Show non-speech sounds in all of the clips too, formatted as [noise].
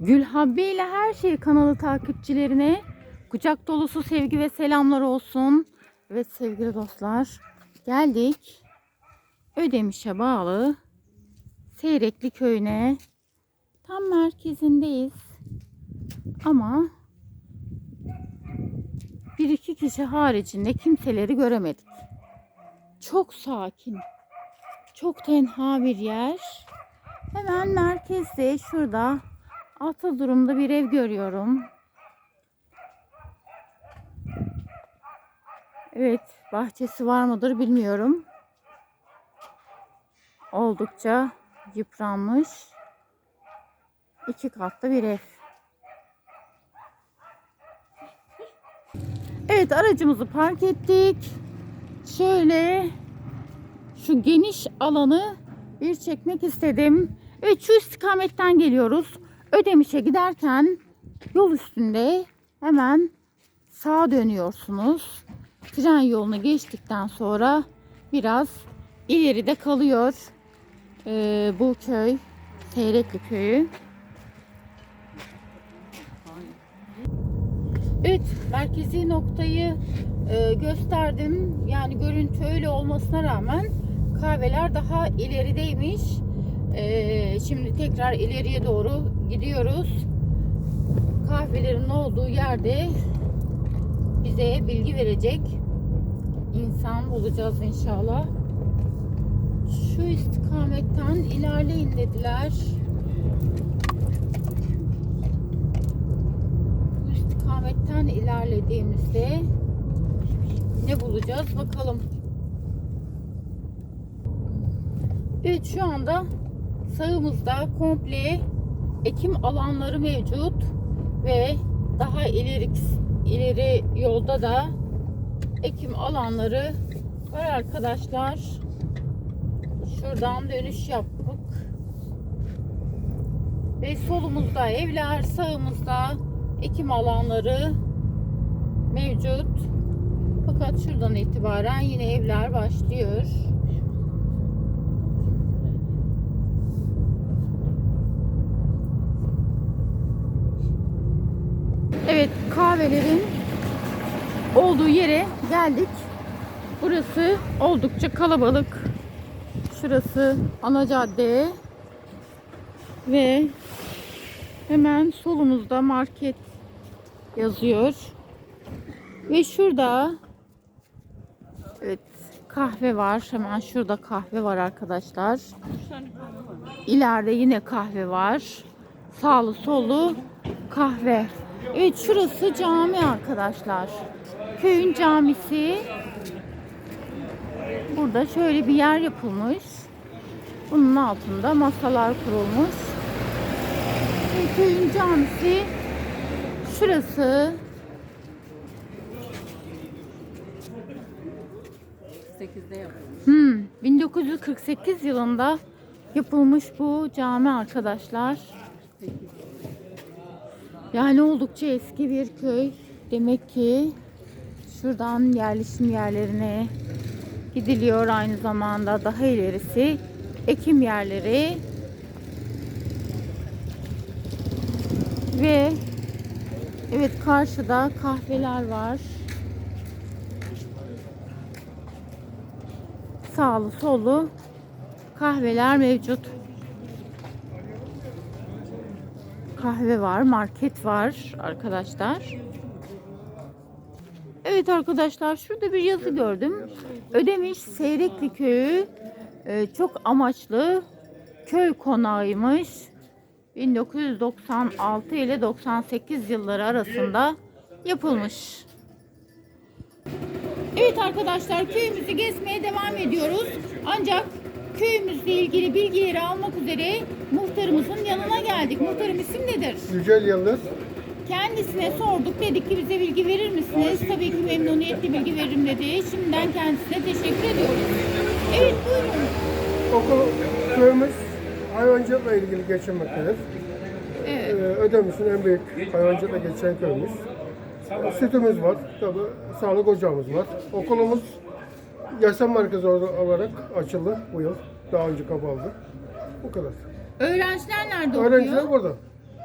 Gülhabbe ile Her Şey kanalı takipçilerine kucak dolusu sevgi ve selamlar olsun. Evet sevgili dostlar geldik Ödemiş'e bağlı Seyrekli köyüne tam merkezindeyiz. Ama bir iki kişi haricinde kimseleri göremedik. Çok sakin, çok tenha bir yer. Hemen merkezde şurada atıl durumda bir ev görüyorum. Evet, bahçesi var mıdır bilmiyorum. Oldukça yıpranmış. iki katlı bir ev. Evet, aracımızı park ettik. Şöyle şu geniş alanı bir çekmek istedim. Evet şu istikametten geliyoruz. Ödemiş'e giderken yol üstünde hemen sağa dönüyorsunuz. Tren yolunu geçtikten sonra biraz ileride kalıyor ee, bu köy. Seyrekli köyü. Evet, merkezi noktayı e, gösterdim. Yani görüntü öyle olmasına rağmen kahveler daha ilerideymiş. E, şimdi tekrar ileriye doğru gidiyoruz. Kahvelerin olduğu yerde bize bilgi verecek insan bulacağız inşallah. Şu istikametten ilerleyin dediler. Bu istikametten ilerlediğimizde ne bulacağız bakalım. Evet şu anda sağımızda komple ekim alanları mevcut ve daha ileri ileri yolda da ekim alanları var arkadaşlar. Şuradan dönüş yaptık. Ve solumuzda evler, sağımızda ekim alanları mevcut. Fakat şuradan itibaren yine evler başlıyor. Evet kahvelerin olduğu yere geldik. Burası oldukça kalabalık. Şurası ana cadde ve hemen solumuzda market yazıyor. Ve şurada evet kahve var. Hemen şurada kahve var arkadaşlar. İleride yine kahve var. Sağlı solu kahve. Evet şurası cami arkadaşlar. Köyün camisi. Burada şöyle bir yer yapılmış. Bunun altında masalar kurulmuş. Ve köyün camisi şurası. 8'de yapılmış. Hmm, 1948 yılında yapılmış bu cami arkadaşlar. Yani oldukça eski bir köy. Demek ki şuradan yerleşim yerlerine gidiliyor aynı zamanda daha ilerisi ekim yerleri ve evet karşıda kahveler var. Sağlı solu kahveler mevcut. Kahve var, market var arkadaşlar. Evet arkadaşlar şurada bir yazı gördüm. Ödemiş Seyrekli Köyü e, çok amaçlı köy konağıymış. 1996 ile 98 yılları arasında yapılmış. Evet arkadaşlar köyümüzü gezmeye devam ediyoruz. Ancak köyümüzle ilgili bilgileri almak üzere muhtarımızın yanına geldik. Muhtarım isim nedir? Yücel Yıldız. Kendisine sorduk. Dedik ki bize bilgi verir misiniz? Tabii ki memnuniyetle bilgi veririm dedi. Şimdiden kendisine teşekkür ediyoruz. Evet buyurun. Okul köyümüz hayvancılıkla ilgili geçinmektedir. Ee, Evet. Ödemiş'in en büyük hayvancılıkla geçen köyümüz. Sütümüz var, tabi sağlık ocağımız var. Okulumuz yaşam merkezi olarak açıldı bu yıl. Daha önce kapalı. Bu kadar. Öğrenciler nerede okuyor? Öğrenciler burada.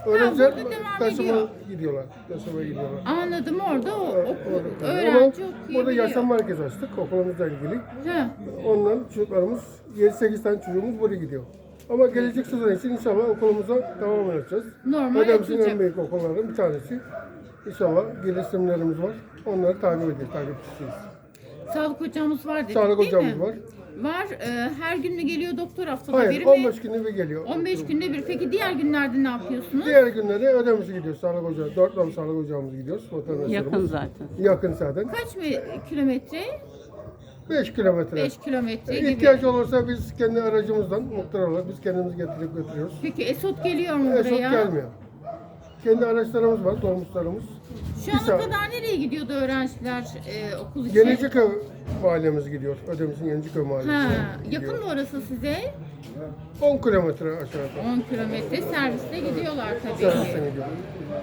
Öğrenciler burada devam ediyor. gidiyorlar. Kasım'a gidiyorlar. Anladım orada o, okul, öğrenci Ama okuyabiliyor. Burada yaşam merkezi açtık okulumuzla ilgili. Ha, Ondan çocuklarımız 7-8 tane çocuğumuz buraya gidiyor. Ama gelecek sezon için inşallah okulumuza devam edeceğiz. Normal açılacak. en büyük okullarının bir tanesi. İnşallah gelişimlerimiz var. Onları takip ediyoruz, takipçisiyiz. Sağlık hocamız var dedik Sağlık değil hocamız mi? var. Var. e, her gün mü geliyor doktor haftada Hayır, bir mi? 15 günde bir geliyor. 15 günde bir. Peki diğer günlerde ne yapıyorsunuz? Diğer günlerde ödemesi gidiyor sağlık hocam. Dört tane sağlık hocamız gidiyoruz. Vatandaşlarımız. Yakın zaten. Yakın zaten. Kaç mı kilometre? 5 kilometre. 5 kilometre gibi. İhtiyaç olursa biz kendi aracımızdan muhtar olarak biz kendimiz getirip götürüyoruz. Peki Esot geliyor mu Esot buraya? gelmiyor. Kendi araçlarımız var, dolmuşlarımız. Şu ana saat. kadar nereye gidiyordu öğrenciler e, okul için? Yeniciköy mahallemiz gidiyor. Ödemizin Yeniciköy mahallesi. Ha, yakın mı orası size? 10 kilometre aşağıda. 10 kilometre servisle gidiyorlar tabii Servisten ki. gidiyor.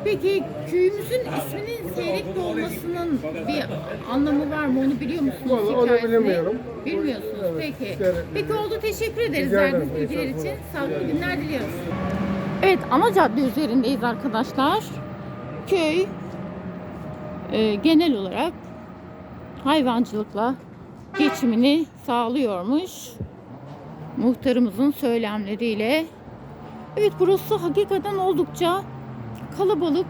Peki köyümüzün isminin Seyrekli olmasının bir anlamı var mı? Onu biliyor musunuz? Vallahi onu hikayesini? bilemiyorum. Bilmiyorsunuz. Evet, Peki. Seyrekli. Peki oldu. Teşekkür ederiz Rica ederim. verdiğiniz bilgiler için. Sağlıklı günler diliyoruz. Evet ana cadde üzerindeyiz arkadaşlar. Köy e, genel olarak hayvancılıkla geçimini sağlıyormuş. Muhtarımızın söylemleriyle. Evet burası hakikaten oldukça kalabalık,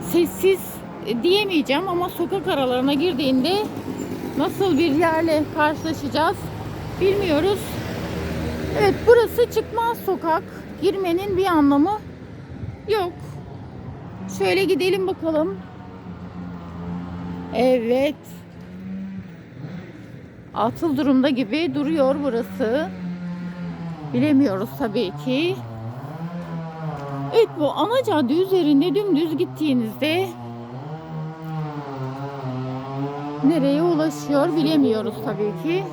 sessiz e, diyemeyeceğim ama sokak aralarına girdiğinde nasıl bir yerle karşılaşacağız bilmiyoruz. Evet burası çıkmaz sokak. Girmenin bir anlamı yok. Şöyle gidelim bakalım. Evet. Atıl durumda gibi duruyor burası. Bilemiyoruz tabii ki. Evet bu ana cadde üzerinde dümdüz gittiğinizde nereye ulaşıyor bilemiyoruz tabii ki.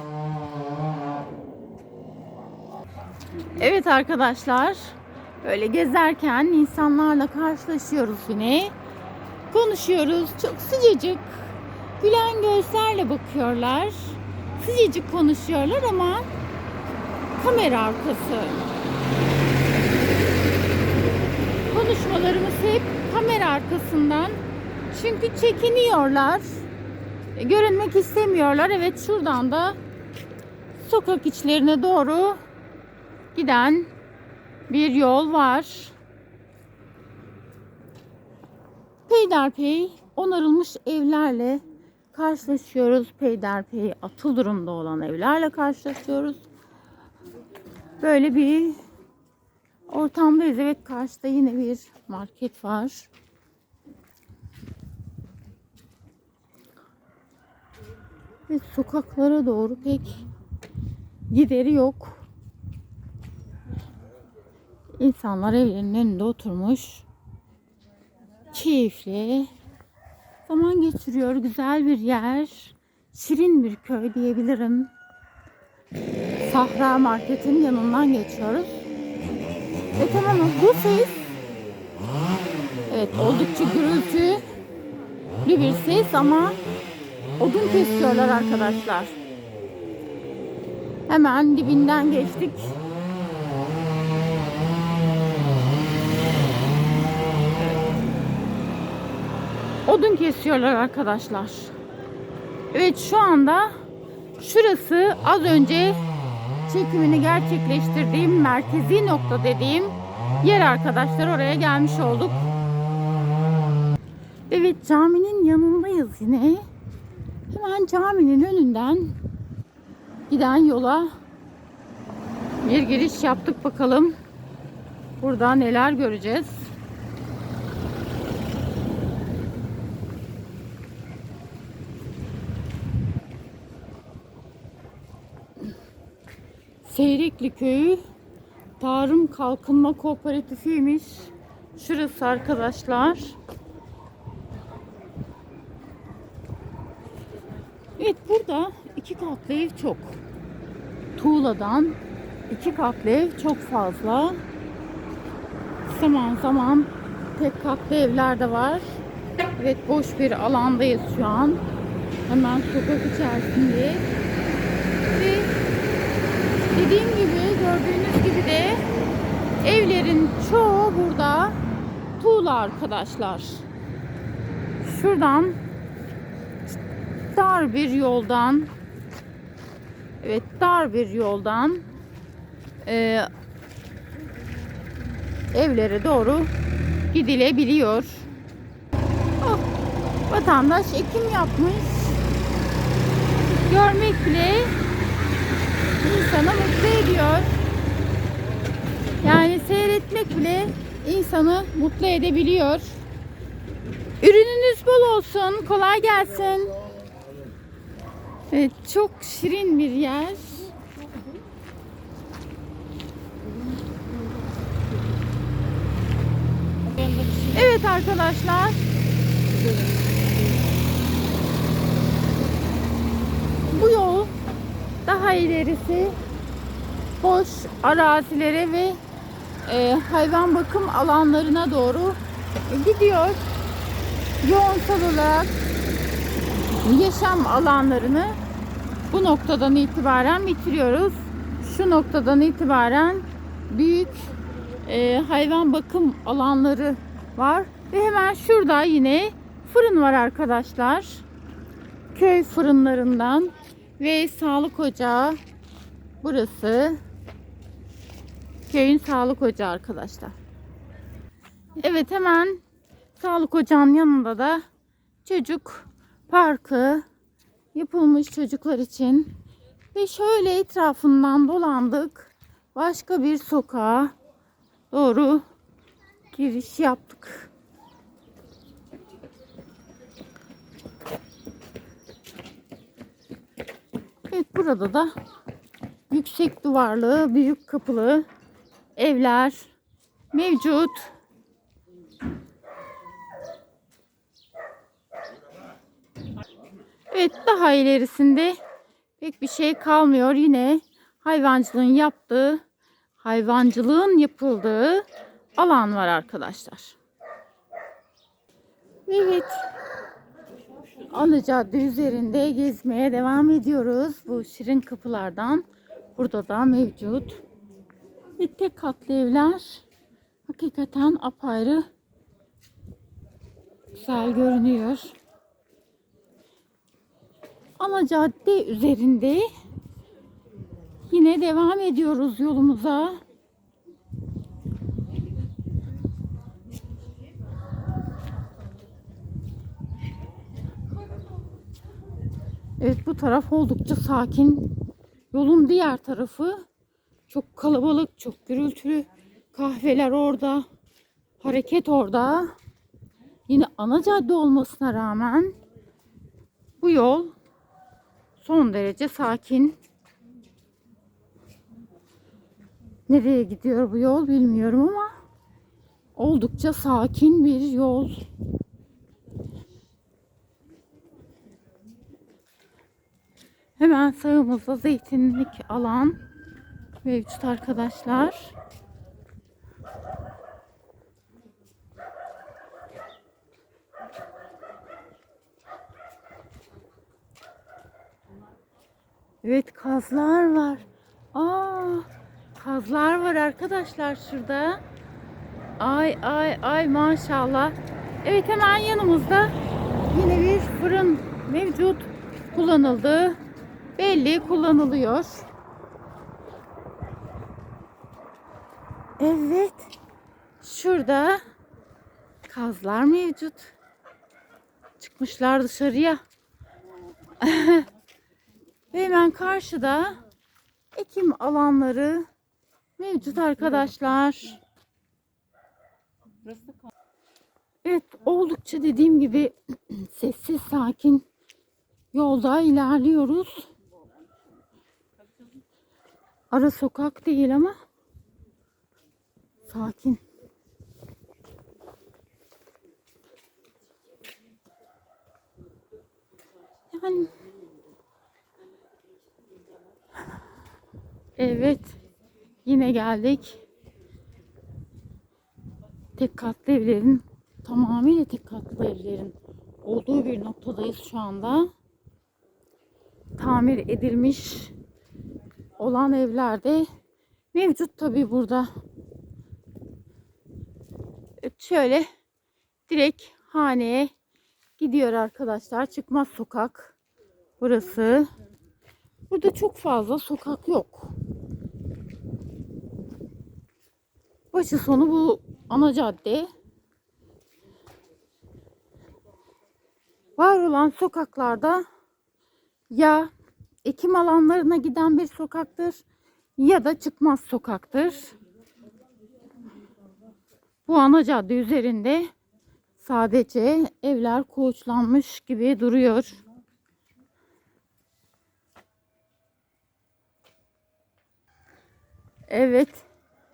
Evet arkadaşlar böyle gezerken insanlarla karşılaşıyoruz yine. Konuşuyoruz. Çok sıcacık. Gülen gözlerle bakıyorlar. Sıcacık konuşuyorlar ama kamera arkası. Konuşmalarımız hep kamera arkasından. Çünkü çekiniyorlar. E, Görünmek istemiyorlar. Evet şuradan da sokak içlerine doğru giden bir yol var. Peyderpey onarılmış evlerle karşılaşıyoruz. Peyderpey atıl durumda olan evlerle karşılaşıyoruz. Böyle bir ortamdayız. Evet karşıda yine bir market var. Ve sokaklara doğru pek gideri yok. İnsanlar evlerinin önünde oturmuş. Keyifli. Zaman geçiriyor. Güzel bir yer. Şirin bir köy diyebilirim. Sahra Market'in yanından geçiyoruz. Ve tamam bu ses Evet oldukça gürültülü bir ses ama odun kesiyorlar arkadaşlar. Hemen dibinden geçtik. Odun kesiyorlar arkadaşlar. Evet şu anda şurası az önce çekimini gerçekleştirdiğim merkezi nokta dediğim yer arkadaşlar oraya gelmiş olduk. Evet caminin yanındayız yine. Hemen caminin önünden giden yola bir giriş yaptık bakalım. Burada neler göreceğiz. Seyrekli Köyü Tarım Kalkınma Kooperatifiymiş. Şurası arkadaşlar. Evet burada iki katlı ev çok. Tuğladan iki katlı ev çok fazla. Zaman zaman tek katlı evler de var. Evet boş bir alandayız şu an. Hemen sokak içerisinde. Ve dediğim gibi gördüğünüz gibi de Evlerin çoğu burada tuğla arkadaşlar. Şuradan dar bir yoldan evet dar bir yoldan e, evlere doğru gidilebiliyor. Oh, vatandaş ekim yapmış. Görmek bile insanı mutlu ediyor. Yani seyretmek bile insanı mutlu edebiliyor. Ürününüz bol olsun. Kolay gelsin. Evet, çok şirin bir yer. Evet arkadaşlar. Bu yol daha ilerisi boş arazilere ve e, hayvan bakım alanlarına doğru gidiyor. Yoğunsal olarak yaşam alanlarını bu noktadan itibaren bitiriyoruz. Şu noktadan itibaren büyük e, hayvan bakım alanları var ve hemen şurada yine fırın var arkadaşlar. Köy fırınlarından ve sağlık ocağı burası. Köyün sağlık ocağı arkadaşlar. Evet hemen sağlık ocağının yanında da çocuk parkı yapılmış çocuklar için. Ve şöyle etrafından dolandık. Başka bir sokağa doğru giriş yaptık. Evet burada da yüksek duvarlı, büyük kapılı evler mevcut. Evet daha ilerisinde pek bir şey kalmıyor. Yine hayvancılığın yaptığı, hayvancılığın yapıldığı alan var arkadaşlar. Evet. Ana cadde üzerinde gezmeye devam ediyoruz. Bu şirin kapılardan burada da mevcut. Ve tek katlı evler hakikaten apayrı güzel görünüyor. Ana cadde üzerinde yine devam ediyoruz yolumuza. Evet bu taraf oldukça sakin. Yolun diğer tarafı çok kalabalık, çok gürültülü. Kahveler orada. Hareket orada. Yine ana cadde olmasına rağmen bu yol son derece sakin. Nereye gidiyor bu yol bilmiyorum ama oldukça sakin bir yol. Hemen sağımızda zeytinlik alan mevcut arkadaşlar. Evet kazlar var. Aa, kazlar var arkadaşlar şurada. Ay ay ay maşallah. Evet hemen yanımızda yine bir fırın mevcut. Kullanıldı. Belli kullanılıyor. Evet. Şurada kazlar mevcut. Çıkmışlar dışarıya. [laughs] Ve hemen karşıda ekim alanları mevcut arkadaşlar. Evet oldukça dediğim gibi [clears throat] sessiz sakin yolda ilerliyoruz. Ara sokak değil ama sakin. Yani Evet. Yine geldik. Tek katlı evlerin tamamıyla tek katlı evlerin olduğu bir noktadayız şu anda. Tamir edilmiş olan evlerde mevcut tabi burada. şöyle direkt haneye gidiyor arkadaşlar. Çıkmaz sokak. Burası. Burada çok fazla sokak yok. Başı sonu bu ana cadde. Var olan sokaklarda ya ekim alanlarına giden bir sokaktır ya da çıkmaz sokaktır. Bu ana cadde üzerinde sadece evler koğuşlanmış gibi duruyor. Evet,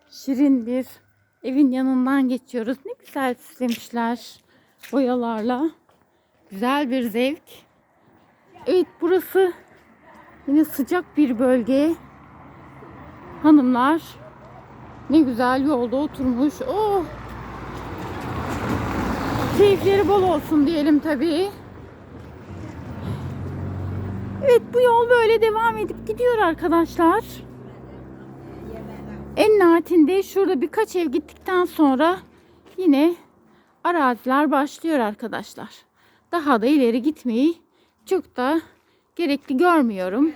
şirin bir evin yanından geçiyoruz. Ne güzel süslemişler boyalarla. Güzel bir zevk. Evet, burası yine sıcak bir bölge. Hanımlar ne güzel yolda oturmuş. Oh! Keyifleri bol olsun diyelim tabii. Evet bu yol böyle devam edip gidiyor arkadaşlar. En nihayetinde şurada birkaç ev gittikten sonra yine araziler başlıyor arkadaşlar. Daha da ileri gitmeyi çok da gerekli görmüyorum.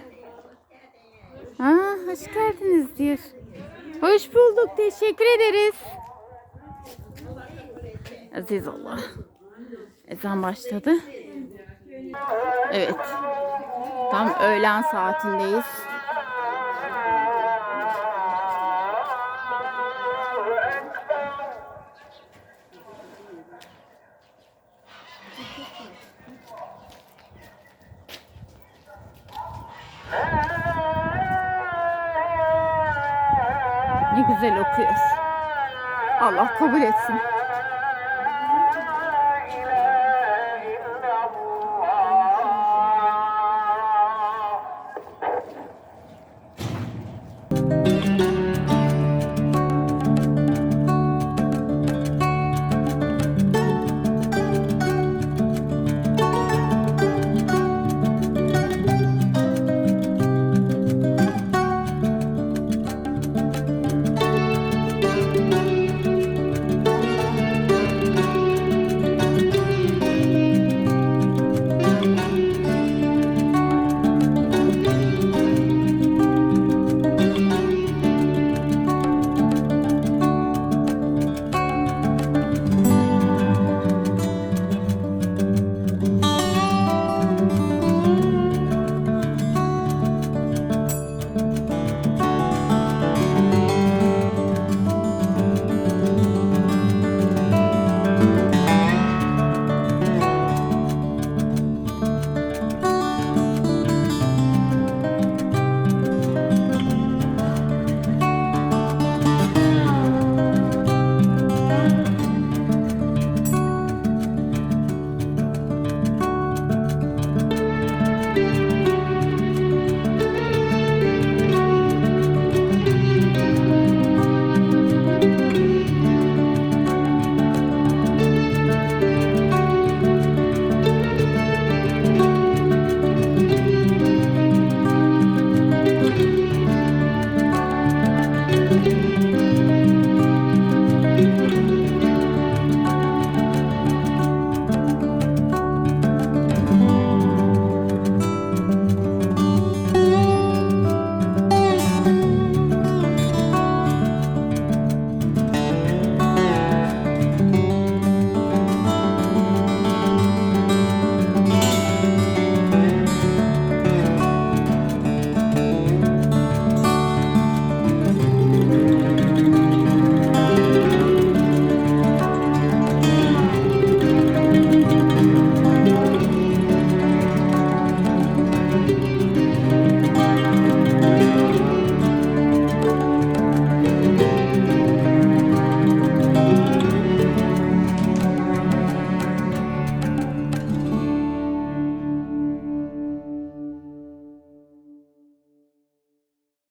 Ha, hoş geldiniz diyor. Hoş bulduk. Teşekkür ederiz. Aziz Allah. Ezan başladı. Evet. Tam öğlen saatindeyiz. Kabul etsin.